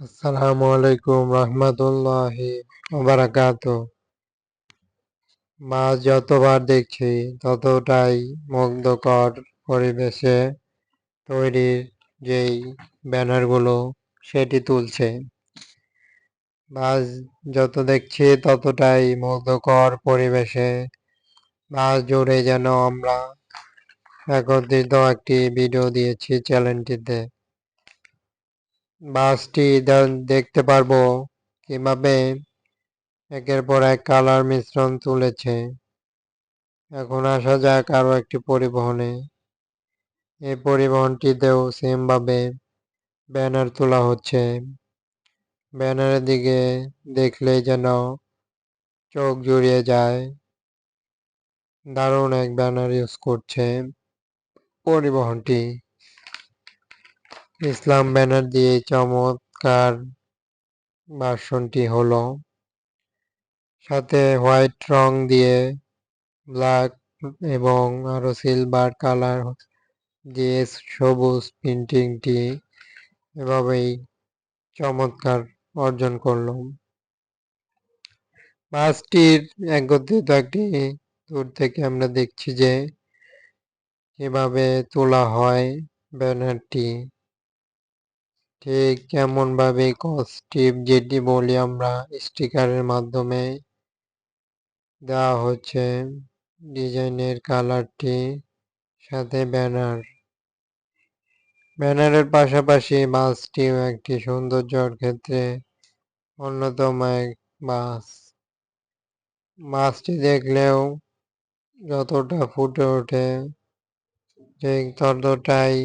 আসসালামু আলাইকুম রহমতুল্লাহি বারাকাত মাছ যতবার দেখছি ততটাই মুগ্ধকর পরিবেশে তৈরির যেই ব্যানারগুলো সেটি তুলছে। মাছ যত দেখছি ততটাই মুগ্ধকর পরিবেশে মাছ জুড়ে যেন আমরা একত্রিত একটি ভিডিও দিয়েছি চ্যানেলটিতে। বাসটি দেখতে পারব কীভাবে একের পর এক কালার মিশ্রণ তুলেছে। এখন আসা যাক আরও একটি পরিবহনে। এই পরিবহনটিতেও সেমভাবে ব্যানার তোলা হচ্ছে। ব্যানারের দিকে দেখলেই যেন চোখ জুড়িয়ে যায়। দারুণ এক ব্যানার ইউজ করছে পরিবহনটি। ইসলাম ব্যানার দিয়ে চমৎকার ভার্সনটি হলো। সাথে হোয়াইট রং দিয়ে, ব্ল্যাক এবং আরও সিলভার কালার দিয়ে সবুজ প্রিন্টিংটি এভাবেই চমৎকার অর্জন করল। বাসটির একত্রিত একটি দূর থেকে আমরা দেখছি যে কীভাবে তোলা হয় ব্যানারটি। ঠিক কেমনভাবে কস্টিপ যেটি বলি আমরা স্টিকারের মাধ্যমে দেওয়া হচ্ছে। ডিজাইনের কালারটি সাথে ব্যানার ব্যানারের পাশাপাশি মাছটিও একটি সৌন্দর্যর ক্ষেত্রে অন্যতম এক বাস মাছটি দেখলেও যতটা ফুটে ওঠে, ঠিক ততটাই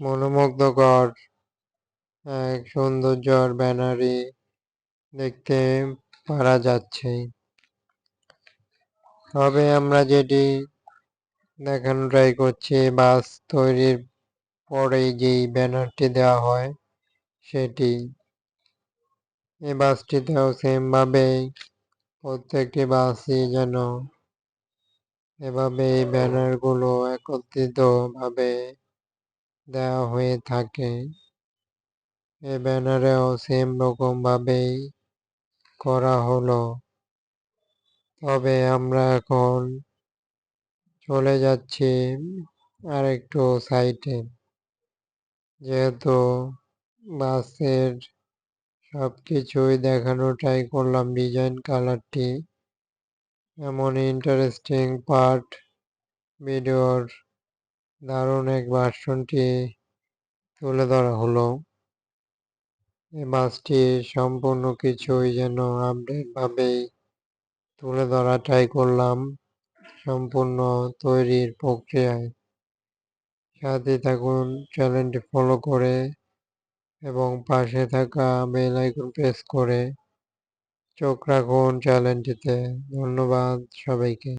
মনোমুগ্ধকর। এক সৌন্দর্যর ব্যানারই দেখতে পারা যাচ্ছে। তবে আমরা যেটি দেখানো ট্রাই করছি, বাস তৈরির পরেই যেই ব্যানারটি দেওয়া হয়, সেটি। এই বাসটিতেও সেমভাবে প্রত্যেকটি বাসই যেন এভাবে এই ব্যানারগুলো একত্রিতভাবে দেওয়া হয়ে থাকে। এই ব্যানারেও সেম রকম ভাবেই করা হলো। তবে আমরা এখন চলে যাচ্ছি আর একটু সাইটে। যেহেতু বাসের সব কিছুই দেখানো ট্রাই করলাম, ডিজাইন কালারটি এমন ইন্টারেস্টিং পার্ট। ভিডিওর দারুণ এক ভার্সনটি তুলে ধরা হলো। মাছটি সম্পূর্ণ কিছুই যেন আপডেটভাবেই তুলে ধরা ট্রাই করলাম সম্পূর্ণ তৈরির প্রক্রিয়ায়। সাথে থাকুন চ্যানেলটি ফলো করে এবং পাশে থাকা বেল আইকন প্রেস করে চোখ রাখুন চ্যানেলটিতে ধন্যবাদ সবাইকে।